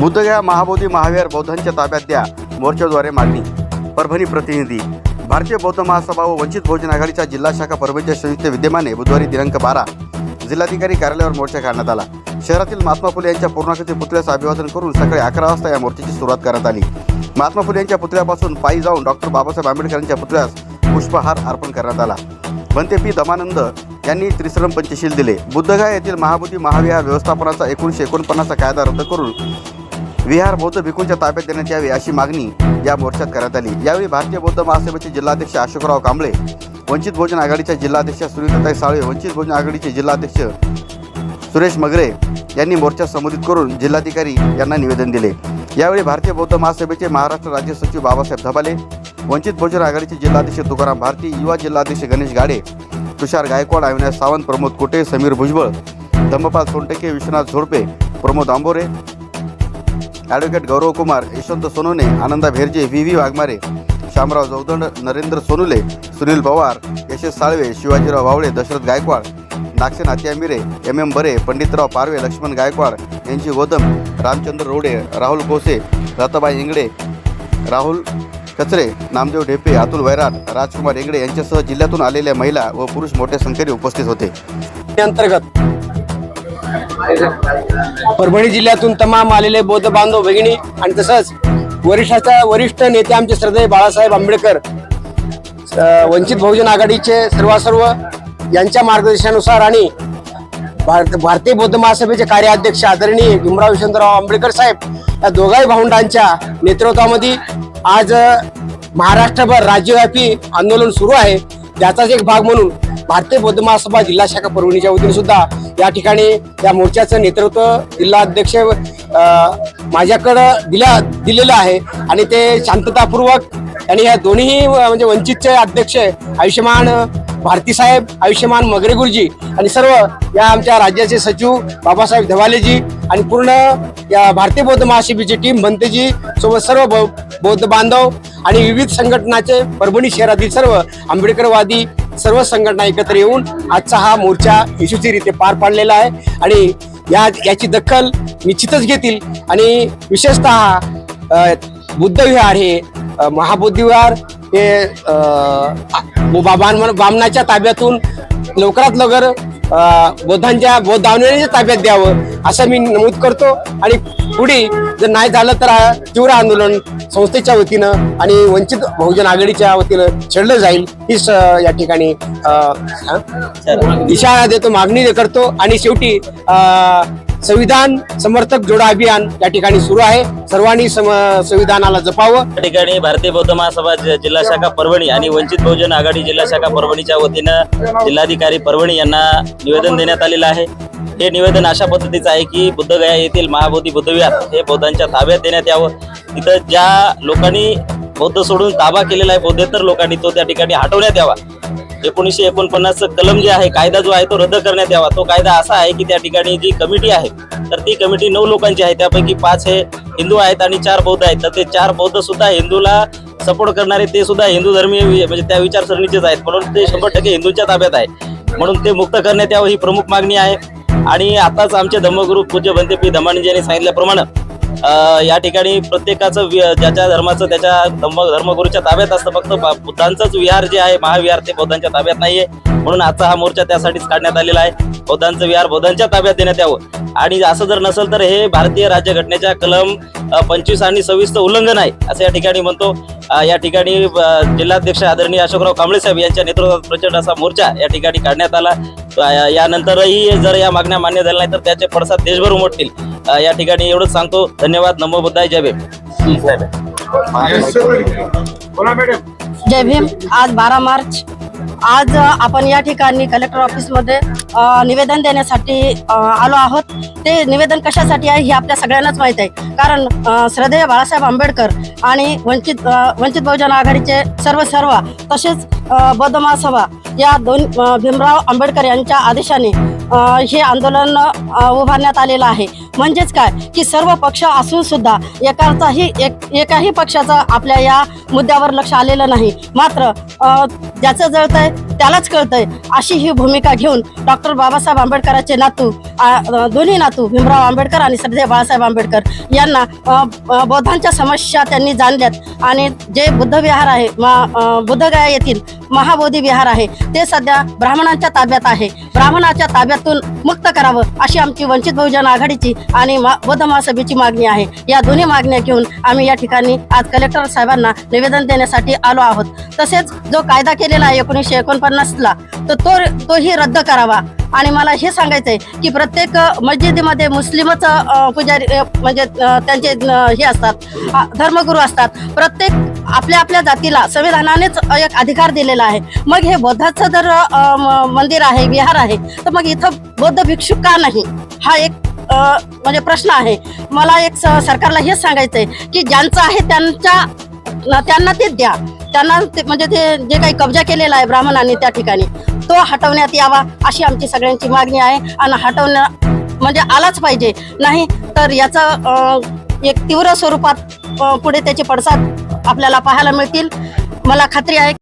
बुद्धगया महाबोधी महावीर बौद्धांच्या ताब्यात द्या. मोर्चाद्वारे मागणी. परभणी प्रतिनिधी. भारतीय बौद्ध महासभा व वंचित बहुजन आघाडीच्या जिल्हा शाखा परभणीच्या संयुक्त विद्यमाने बुधवारी दिनांक बारा जिल्हाधिकारी कार्यालयावर मोर्चा काढण्यात आला. शहरातील महात्मा फुले यांच्या पूर्णाकृती पुतळ्याचं अभिवादन करून सकाळी अकरा वाजता या मोर्चाची सुरुवात करण्यात आली. महात्मा फुले यांच्या पुतळ्यापासून पायी जाऊन डॉक्टर बाबासाहेब आंबेडकरांच्या पुतळ्यास पुष्पहार अर्पण करण्यात आला. बनते पी दमानंद यांनी त्रिश्रम पंचशील दिले. बुद्धगया येथील महाबोधी महाविहार व्यवस्थापनाचा एकोणीसशे एकोणपन्नासचा कायदा रद्द करून विहार बौद्ध भिकूंच्या ताब्यात देण्यात यावे अशी मागणी या मोर्चात करण्यात आली. यावेळी भारतीय बौद्ध महासभेचे जिल्हाध्यक्ष अशोकराव कांबळे वंचित बहुजन आघाडीच्या जिल्हाध्यक्ष सुनीताताई साळवे वंचित बहुजन आघाडीचे जिल्हाध्यक्ष सुरेश मगरे यांनी मोर्चा संबोधित करून जिल्हाधिकारी यांना निवेदन दिले. यावेळी भारतीय बौद्ध महासभेचे महाराष्ट्र राज्य सचिव बाबासाहेब धबाले वंचित बहुजन आघाडीचे जिल्हाध्यक्ष तुकाराम भारती युवा जिल्हाध्यक्ष गणेश गाडे तुषार Gaikwad Avinash Sawant Pramod Kote Sameer Bhujbal Dhammapal Sontakke Vishwanath Zodpe Pramod Ambore advocate Gaurav Kumar Yashwant Sonone Ananda Bherje V V Waghmare Shamrao Jawdand Narendra Sonule Sunil Pawar Yashas Salve Shivajirao Wawale Dasharath Gaikwad Nagsen आत्या Mire M M Bare Panditrao पारवे लक्ष्मण गायकवाड यांची गोदम रामचंद्र रोडे राहुल कोसे रताबाई इंगडे राहुल कचरे नामदेव ढेपे अतुल वैराट राजकुमार इंगडे यांच्यासह जिल्ह्यातून आलेल्या महिला व पुरुष मोठ्या संख्येने उपस्थित होते. अंतर्गत परभणी जिल्ह्यातून तमाम आलेले बौद्ध बांधव भगिनी आणि तसंच वरिष्ठाचा वरिष्ठ नेते आमचे श्रद्धे बाळासाहेब आंबेडकर वंचित बहुजन आघाडीचे सर्वासर्व यांच्या मार्गदर्शनानुसार आणि भारत भारतीय बौद्ध महासभेचे कार्याध्यक्ष आदरणीय भीमराव यशवंतराव आंबेडकर साहेब या दोघाही भावंडांच्या नेतृत्वामध्ये आज महाराष्ट्रभर राज्यव्यापी आंदोलन सुरू आहे. त्याचाच एक भाग म्हणून भारतीय बौद्ध महासभा जिल्हा शाखा परभणीच्या वतीने सुद्धा या ठिकाणी या मोर्चाचं नेतृत्व जिल्हा अध्यक्ष माझ्याकडं दिल्या दिलेलं आहे. आणि ते शांततापूर्वक आणि या दोन्ही म्हणजे वंचितचे अध्यक्ष आयुष्यमान भारतीसाहेब भारती साहेब आयुष्यमान मगरे गुरुजी आणि सर्व या आमच्या राज्याचे सचिव बाबासाहेब धवालेजी आणि पूर्ण या भारतीय बौद्ध महासभेची टीम बनतेजी सोबत सर्व बौ- बौद्ध बांधव आणि विविध संघटनाचे परभणी शहरातील सर्व आंबेडकरवादी सर्व संघटना एकत्र येऊन आजचा हा मोर्चा यशस्वीरित्या पार पाडलेला आहे. आणि या याची दखल निश्चितच घेतील. आणि विशेषतः बुद्धविहार हे महाबुद्धिवार हे अ, बा- ताब्यातून लवकरात लवकर बौद्धांच्या बौद्ध दावण्याच्या ताब्यात द्यावं असं मी नमूद करतो. आणि पुढे जर नाही झालं तर तीव्र आंदोलन संस्थेच्या वतीनं आणि वंचित बहुजन आघाडीच्या वतीनं छेडलं जाईल हीच या ठिकाणी इशारा देतो मागणी करतो. आणि शेवटी संविधान समर्थक जोडा अभियान या ठिकाणी सुरू आहे. सर्वांनी सम- संविधानाला जपावं. या ठिकाणी भारतीय बौद्ध महासभा जिल्हा शाखा परभणी आणि वंचित बहुजन आघाडी जिल्हा शाखा परभणीच्या वतीनं जिल्हाधिकारी परभणी यांना निवेदन देण्यात आलेलं आहे. हे निवेदन अशा पद्धतीचं आहे की बुद्धगया येथील महाबोधी बुद्धविहार हे बौद्धांच्या ताब्यात देण्यात यावं. तिथं ज्या लोकांनी बौद्ध सोडून ताबा केलेला आहे बौद्धेतर लोकांनी तो त्या ठिकाणी हटवण्यात यावा. एकोणीसशे एकोणपन्नास कलम जे आहे कायदा जो आहे तो रद्द करण्यात यावा. तो कायदा असा आहे की त्या ठिकाणी जी कमिटी आहे तर ती कमिटी नऊ लोकांची आहे. त्यापैकी पाच हे हिंदू आहेत आणि चार बौद्ध आहेत. तर ते चार बौद्ध सुद्धा हिंदूला सपोर्ट करणारे ते सुद्धा हिंदू धर्मीय म्हणजे त्या विचारसरणीचेच आहेत. म्हणून ते शंभर टक्के हिंदूंच्या ताब्यात आहे. म्हणून ते मुक्त करण्यात यावं ही प्रमुख मागणी आहे. आणि आताच आमचे धम्मगुरु पूज्य बनते पी यांनी सांगितल्याप्रमाणे या ठिकाणी प्रत्येकाचं वि- ज्याच्या धर्माचं त्याच्या धर्म धर्मगुरूच्या ताब्यात असतं. फक्त बा- बुद्धांचंच विहार जे आहे महाविहार ते बौद्धांच्या ताब्यात नाहीये. म्हणून आजचा हा मोर्चा त्यासाठीच काढण्यात आलेला आहे. बौद्धांचं विहार बौद्धांच्या ताब्यात देण्यात यावं. आणि असं जर नसेल तर हे भारतीय राज्यघटनेच्या कलम पंचवीस आणि सव्वीसचं उल्लंघन आहे असं या ठिकाणी म्हणतो. या ठिकाणी जिल्हाध्यक्ष आदरणीय अशोकराव कांबळे साहेब यांच्या नेतृत्वात प्रचंड असा मोर्चा या ठिकाणी काढण्यात आला. यानंतरही जर या मागण्या मान्य झाल्या नाही तर त्याचे पडसाद देशभर उमटतील. या ठिकाणी एवढंच सांगतो. धन्यवाद नमो बुद्धाय जय भीम. जय भीम आज बारा मार्च. आज आपण या ठिकाणी कलेक्टर ऑफिसमध्ये निवेदन देण्यासाठी आलो आहोत. ते निवेदन कशासाठी आहे हे आपल्या सगळ्यांनाच माहीत आहे. कारण श्रद्धेय बाळासाहेब आंबेडकर आणि वंचित वंचित बहुजन आघाडीचे सर्व सर्व तसेच बौद्ध महासभा या दोन भीमराव आंबेडकर यांच्या आदेशाने हे आंदोलन उभारण्यात आलेलं आहे. म्हणजेच काय? की सर्व पक्ष असून सुद्धा एकाचाही एक एकाही पक्षाचं आपल्या या मुद्द्यावर लक्ष आलेलं नाही. मात्र ज्याचं जळतंय त्यालाच कळतंय. अशी ही भूमिका घेऊन डॉक्टर बाबासाहेब आंबेडकरांचे नातू आ, दोन्ही नातू भीमराव आंबेडकर आणि सरदेव बाळासाहेब आंबेडकर यांना बौद्धांच्या समस्या त्यांनी जाणल्यात. आणि जे बुद्ध विहार आहे मा- बुद्धगया येथील महाबोधी विहार आहे ते सध्या ब्राह्मणांच्या ताब्यात आहे. ब्राह्मणाच्या ताब्यातून मुक्त करावं अशी आमची वंचित बहुजन आघाडीची आणि मा- बौद्ध महासभेची मागणी आहे. या दोन्ही मागण्या घेऊन आम्ही या ठिकाणी आज कलेक्टर साहेबांना निवेदन देण्यासाठी आलो आहोत. तसेच जो कायदा केलेला आहे एकोणीसशे एकोणपन्नासला तर तो तोही रद्द करावा. आणि मला हे सांगायचंय की प्रत्येक मस्जिदीमध्ये मुस्लिमच पुजारी म्हणजे त्यांचे हे असतात धर्मगुरू असतात. प्रत्येक आपल्या आपल्या जातीला संविधानानेच एक अधिकार दिलेला आहे. मग हे बौद्धाचं जर मंदिर आहे विहार आहे तर मग इथं बौद्ध भिक्षुक का नाही? हा एक म्हणजे प्रश्न आहे. मला एक सरकारला हेच सांगायचंय की ज्यांचं आहे त्यांच्या त्यांना ते द्या. त्यांना ते म्हणजे ते जे काही कब्जा केलेला आहे ब्राह्मणांनी त्या ठिकाणी तो हटवण्यात यावा अशी आमची सगळ्यांची मागणी आहे आणि हटवण्या म्हणजे आलाच पाहिजे. नाही तर याचं एक तीव्र स्वरूपात पुढे त्याचे पडसाद आपल्याला पाहायला मिळतील. मला खात्री आहे.